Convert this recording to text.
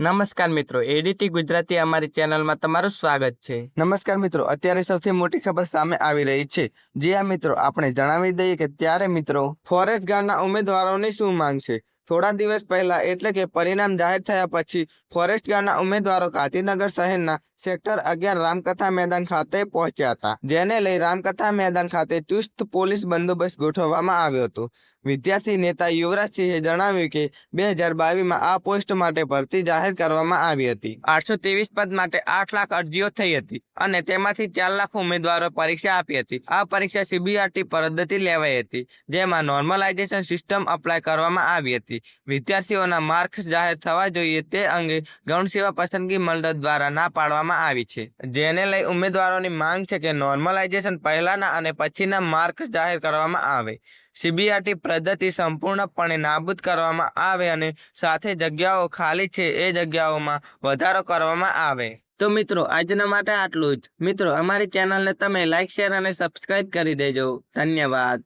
નમસ્કાર મિત્રો એડીટી ગુજરાતી અમારી ચેનલમાં તમારું સ્વાગત છે. નમસ્કાર મિત્રો, અત્યારે સૌથી મોટી ખબર સામે આવી રહી છે. જે આ મિત્રો, આપણે જણાવી દઈએ કે ત્યારે મિત્રો, ફોરેસ્ટ ગાર્ડના ઉમેદવારોની શું માંગ છે? થોડા દિવસ પહેલા એટલે કે પરિણામ જાહેર થયા પછી ફોરેસ્ટ ગાર્ડના ઉમેદવારો ગાંધીનગર શહેરના સેક્ટર અગિયાર રામકથા મેદાન ખાતે પહોંચ્યા હતા. જેને લઈ રામકથા મેદાન ખાતે ચુસ્ત પોલીસ બંદોબસ્ત ગોઠવવામાં આવ્યો હતો. વિદ્યાર્થી નેતા યુવરાજસિંહે જણાવ્યું કે બે હજાર બાવીસમાં આ પોસ્ટ માટે ભરતી જાહેર કરવામાં આવી હતી. આઠસો ત્રેવીસ પદ માટે આઠ લાખ અરજીઓ થઈ હતી અને તેમાંથી ચાર લાખ ઉમેદવારો પરીક્ષા આપી હતી. આ પરીક્ષા સીબીઆરટી પદ્ધતિ લેવાઈ હતી, જેમાં નોર્મલાઇઝેશન સિસ્ટમ અપ્લાય કરવામાં આવી હતી. વિદ્યાર્થીઓના માર્ક્સ જાહેર થવા જોઈએ તે અંગે ગૌણ સેવા પસંદગી મંડળ દ્વારા ના પાડવામાં આવી છે. જેને લઈ ઉમેદવારોની માંગ છે કે નોર્મલાઇઝેશન પહેલાના અને પછીના માર્ક્સ જાહેર કરવામાં આવે. સીબીઆરટી પદ્ધતિ સંપૂર્ણપણે નાબૂદ કરવામાં આવે અને સાથે જગ્યાઓ ખાલી છે એ જગ્યાઓમાં વધારો કરવામાં આવે. તો મિત્રો, આજના માટે આટલું જ. મિત્રો, અમારી ચેનલને તમે લાઇક શેર અને સબસ્ક્રાઇબ કરી દેજો. ધન્યવાદ.